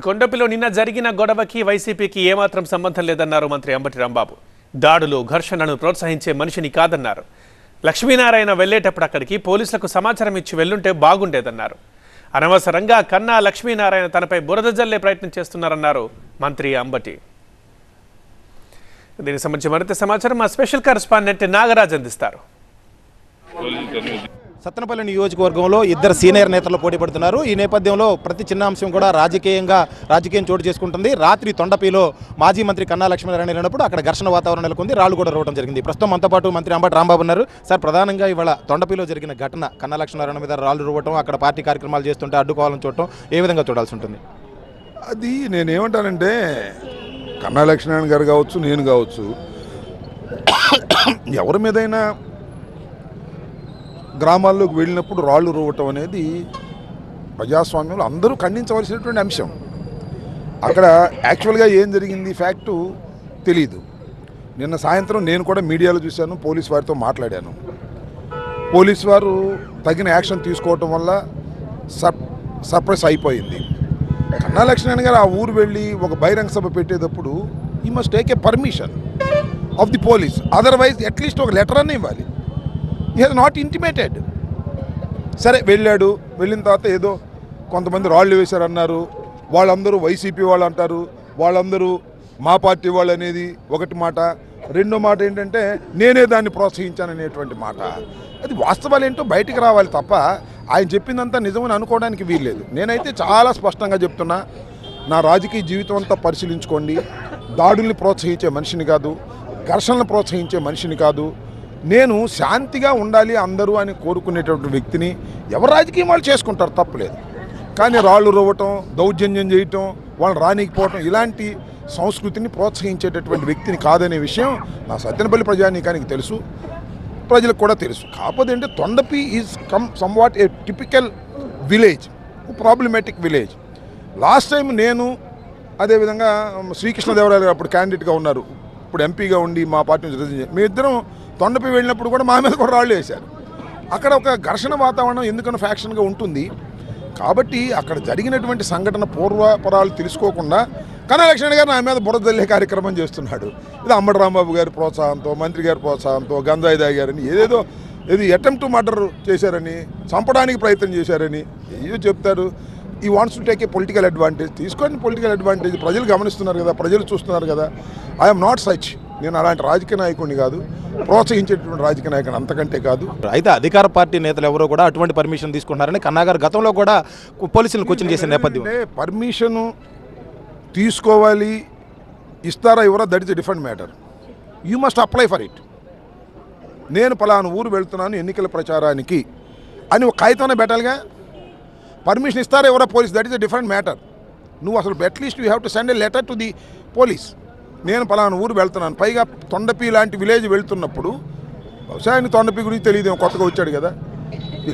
కొండపిలో నిన్న జరిగిన గొడవకి వైసీపీకి ఏమాత్రం సంబంధం లేదన్నారు మంత్రి అంబటి రాంబాబు. దాడులు ఘర్షణను ప్రోత్సహించే మనిషిని కాదన్నారు. లక్ష్మీనారాయణ వెళ్ళేటప్పుడు అక్కడికి పోలీసులకు సమాచారం ఇచ్చి వెళ్ళుంటే బాగుండేదన్నారు. అనవసరంగా కన్నా లక్ష్మీనారాయణ తనపై బురద జల్లే ప్రయత్నం చేస్తున్నారన్నారు మంత్రి అంబటి. దీనికి సంబంధించి మరింత సమాచారం మా స్పెషల్ కరెస్పాండెంట్ నాగరాజ్ అందిస్తారు. సత్తనపల్లి నియోజకవర్గంలో ఇద్దరు సీనియర్ నేతలు పోటీ పడుతున్నారు. ఈ నేపథ్యంలో ప్రతి చిన్న అంశం కూడా రాజకీయంగా రాజకీయం చోటు చేసుకుంటుంది. రాత్రి తొండపిలో మాజీ మంత్రి కన్నా లక్ష్మీనారాయణ వెళ్ళినప్పుడు అక్కడ ఘర్షణ వాతావరణం నెలకొంది. రాళ్ళు కూడా రావడం జరిగింది. ప్రస్తుతం మనతో పాటు మంత్రి అంబటి రాంబాబు ఉన్నారు. సార్ ప్రధానంగా ఇవాళ తొండపిలో జరిగిన ఘటన కన్నా లక్ష్మీనారాయణ మీద రాళ్ళు రువ్వటం అక్కడ పార్టీ కార్యక్రమాలు చేస్తుంటే అడ్డుకోవాలని చూడటం ఏ విధంగా చూడాల్సి ఉంటుంది? అది నేనేమంటానంటే కన్నా లక్ష్మీనారాయణ గారు కావచ్చు నేను కావచ్చు ఎవరి మీదైనా గ్రామాల్లోకి వెళ్ళినప్పుడు రాళ్ళు రువ్వటం అనేది ప్రజాస్వామ్యంలో అందరూ ఖండించవలసినటువంటి అంశం. అక్కడ యాక్చువల్గా ఏం జరిగింది ఫ్యాక్టు తెలీదు. నిన్న సాయంత్రం నేను కూడా మీడియాలో చూశాను పోలీస్ వారితో మాట్లాడాను. పోలీస్ వారు తగిన యాక్షన్ తీసుకోవటం వల్ల సప్ సర్ప్రైజ్ అయిపోయింది. కన్నా లక్ష్మణ్ గారు ఆ ఊరు వెళ్ళి ఒక బహిరంగ సభ పెట్టేటప్పుడు ఈ must take a permission of the police otherwise at least ఒక లెటర్ అన్న ఇవ్వాలి. ఈ నాట్ ఇంటిమేటెడ్ సరే వెళ్ళాడు. వెళ్ళిన తర్వాత ఏదో కొంతమంది రాళ్ళు వేశారన్నారు. వాళ్ళందరూ వైసీపీ వాళ్ళు అంటారు. వాళ్ళందరూ మా పార్టీ వాళ్ళు అనేది ఒకటి మాట. రెండో మాట ఏంటంటే నేనే దాన్ని ప్రోత్సహించాననేటువంటి మాట. అది వాస్తవాలు ఏంటో బయటికి రావాలి తప్ప ఆయన చెప్పిందంతా నిజమని అనుకోవడానికి వీల్లేదు. నేనైతే చాలా స్పష్టంగా చెప్తున్నా నా రాజకీయ జీవితం అంతా పరిశీలించుకోండి. దాడుల్ని ప్రోత్సహించే మనిషిని కాదు ఘర్షణలు ప్రోత్సహించే మనిషిని కాదు. నేను శాంతిగా ఉండాలి అందరూ అని కోరుకునేటువంటి వ్యక్తిని ఎవరు రాజకీయం వాళ్ళు చేసుకుంటారు తప్పలేదు. కానీ రాళ్ళు రువ్వటం దౌర్జన్యం చేయటం వాళ్ళు రానికపోవటం ఇలాంటి సంస్కృతిని ప్రోత్సహించేటటువంటి వ్యక్తిని కాదనే విషయం నా సత్యనపల్లి ప్రజానీకానికి తెలుసు ప్రజలకు కూడా తెలుసు. కాకపోతే అంటే Thondapi is come somewhat a typical village problematic village last time నేను అదేవిధంగా శ్రీకృష్ణదేవరాయలు అప్పుడు క్యాండిడేట్గా ఉన్నారు. ఇప్పుడు ఎంపీగా ఉండి మా పార్టీ నుంచి మీ ఇద్దరం తొండపి వెళ్ళినప్పుడు కూడా మా మీద కూడా రాళ్ళు వేశారు. అక్కడ ఒక ఘర్షణ వాతావరణం ఎందుకన్నా ఫ్యాక్షన్గా ఉంటుంది. కాబట్టి అక్కడ జరిగినటువంటి సంఘటన పూర్వపరాలు తెలుసుకోకుండా కన్నా గారు నా మీద బురద కార్యక్రమం చేస్తున్నాడు. ఇది అమ్మడి రాంబాబు గారి ప్రోత్సాహంతో మంత్రి గారి ప్రోత్సాహంతో గంజాయి దాగారని ఏదేదో ఇది అటెంప్ట్ మర్డర్ చేశారని చంపడానికి ప్రయత్నం చేశారని ఏదో చెప్తారు. ఈ wants to take a political advantage తీసుకోండి పొలిటికల్ అడ్వాంటేజ్ ప్రజలు గమనిస్తున్నారు కదా ప్రజలు చూస్తున్నారు కదా. ఐఎమ్ నాట్ సచ్ నేను అలాంటి రాజకీయ నాయకుడిని కాదు ప్రోత్సహించేటువంటి రాజకీయ నాయకుడు అంతకంటే కాదు. అయితే అధికార పార్టీ నేతలు ఎవరో కూడా అటువంటి పర్మిషన్ తీసుకున్నారని కన్నా గారు గతంలో కూడా పోలీసులను క్వశ్చన్ చేసిన నేపథ్యం. పర్మిషను తీసుకోవాలి ఇస్తారా ఇవ్వరా that is different matter you must apply for it నేను పలానా ఊరు వెళ్తున్నాను ఎన్నికల ప్రచారానికి అని ఒక కాగితంలో పెట్టాలిగా? పర్మిషన్ ఇస్తారా ఎవరా police? That is a different matter నువ్వు అసలు at least you have to send a letter to the police నేను పలానా ఊరు వెళ్తున్నాను. పైగా తొండపి లాంటి విలేజ్ వెళ్తున్నప్పుడు బహుశా ఆయన తొండపి గురించి తెలియదేమో కొత్తగా వచ్చాడు కదా.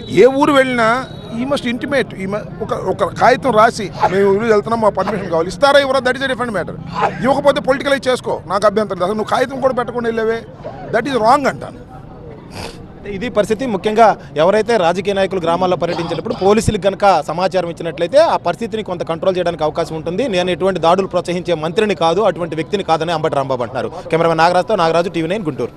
ఏ ఊరు వెళ్ళినా ఈ మస్ట్ ఇంటిమేట్ ఈ మ- ఒక ఒక కాగితం రాసి మేము ఊరు వెళ్తున్నాం మా పర్మిషన్ కావాలి. ఇస్తారా ఇవ్వరా that is a different matter ఇవ్వకపోతే పొలిటికలైజ్ చేసుకో నాకు అభ్యంతరం అసలు నువ్వు కాగితం కూడా పెట్టకుండా వెళ్ళేవే. దట్ ఈస్ రాంగ్ అంటాను. ఇది పరిస్థితి. ముఖ్యంగా ఎవరైతే రాజకీయ నాయకులు గ్రామాల్లో పర్యటించినప్పుడు పోలీసులకు కనుక సమాచారం ఇచ్చినట్లయితే ఆ పరిస్థితిని కొంత కంట్రోల్ చేయడానికి అవకాశం ఉంటుంది. నేను ఎటువంటి దాడులు ప్రోత్సహించే మంత్రిని కాదు అటువంటి వ్యక్తిని కాదని అంబటి రాంబాబు అంటున్నారు. కెమెరామెన్ నాగరాజుతో నాగరాజు టీవీ నైన్ గుంటూరు.